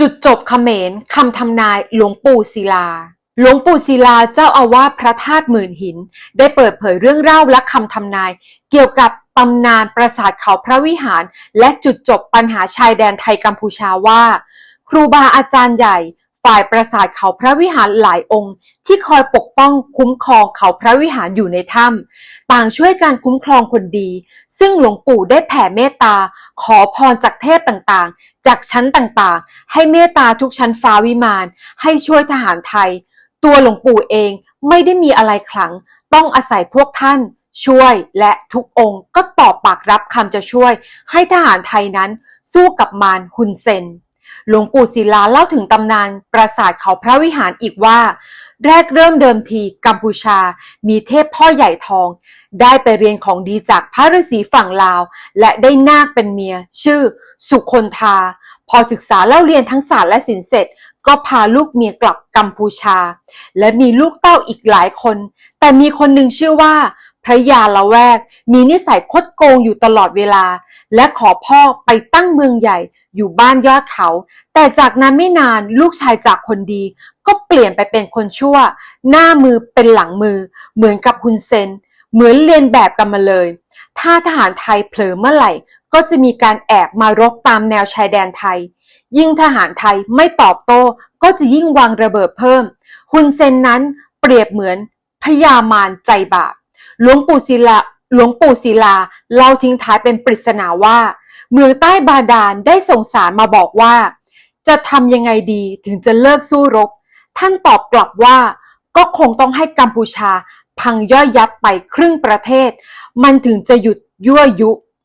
จุดจบเขมรคำทำนายหลวงปู่ศิลา หลวงปู่ศิลาเจ้าอาวาสพระธาตุหมื่นหิน ได้เปิดเผยเรื่องเล่าและคำทำนาย เกี่ยวกับตำนานปราสาทเขาพระวิหาร และจุดจบปัญหาชายแดนไทยกัมพูชาว่า ครูบาอาจารย์ใหญ่ ฝ่ายปราสาทเขาพระวิหารหลายองค์ ที่คอยปกป้องคุ้มครองเขาพระวิหารอยู่ในถ้ำต่างช่วยการคุ้มครองคนดี ซึ่งหลวงปู่ได้แผ่เมตตา ขอพรจากเทพต่างๆ จากชั้นต่างๆ ให้เมตตาทุกชั้นฟ้าวิมาน ให้ช่วยทหารไทย ตัวหลวงปู่เองไม่ได้มีอะไรขลัง ต้องอาศัยพวกท่านช่วยและทุกองค์ก็ตอบปากรับคำจะช่วย ให้ทหารไทยนั้นสู้กับมารฮุนเซน หลวงปู่ศิลาเล่าถึงตำนานปราสาทเขาพระวิหารอีกว่า แรกเริ่มเดิมทีกัมพูชา มีเทพพ่อใหญ่ทอง ได้ไปเรียนของดีจากพระฤาษีฝั่งลาว และได้นาคเป็นเมีย ชื่อ สุคนทาพอศึกษาเล่าเรียนทั้งศาสตร์และศิลป์เสร็จ ก็พาลูกเมียกลับกัมพูชา และมีลูกเต้าอีกหลายคน แต่มีคนหนึ่งชื่อว่าพระยาละแวก มีนิสัยคดโกงอยู่ตลอดเวลา และขอพ่อไปตั้งเมืองใหญ่อยู่บ้านยอดเขา แต่จากนั้นไม่นานลูกชายจากคนดี ก็เปลี่ยนไปเป็นคนชั่ว หน้ามือเป็นหลังมือ เหมือนกับฮุนเซน เหมือนเรียนแบบกันมาเลย ถ้าทหารไทยเผลอเมื่อไหร่ ก็จะมีการแอบมารบตามแนวชายแดนไทย ยิ่งทหารไทยไม่ตอบโต้ก็จะยิ่งวางระเบิดเพิ่มฮุนเซนนั้นเปรียบเหมือนพญามารใจบาปหลวงปู่ศิลาหลวงปู่ศิลา เล่าทิ้งท้ายเป็นปริศนาว่า เมืองใต้บาดาลได้ส่งสารมาบอกว่า จะทำยังไงดีถึงจะเลิกสู้รบ ท่านตอบกลับว่า ก็คงต้องให้กัมพูชาพังย่อยยับไปครึ่งประเทศ มันถึงจะหยุดยั่วยุ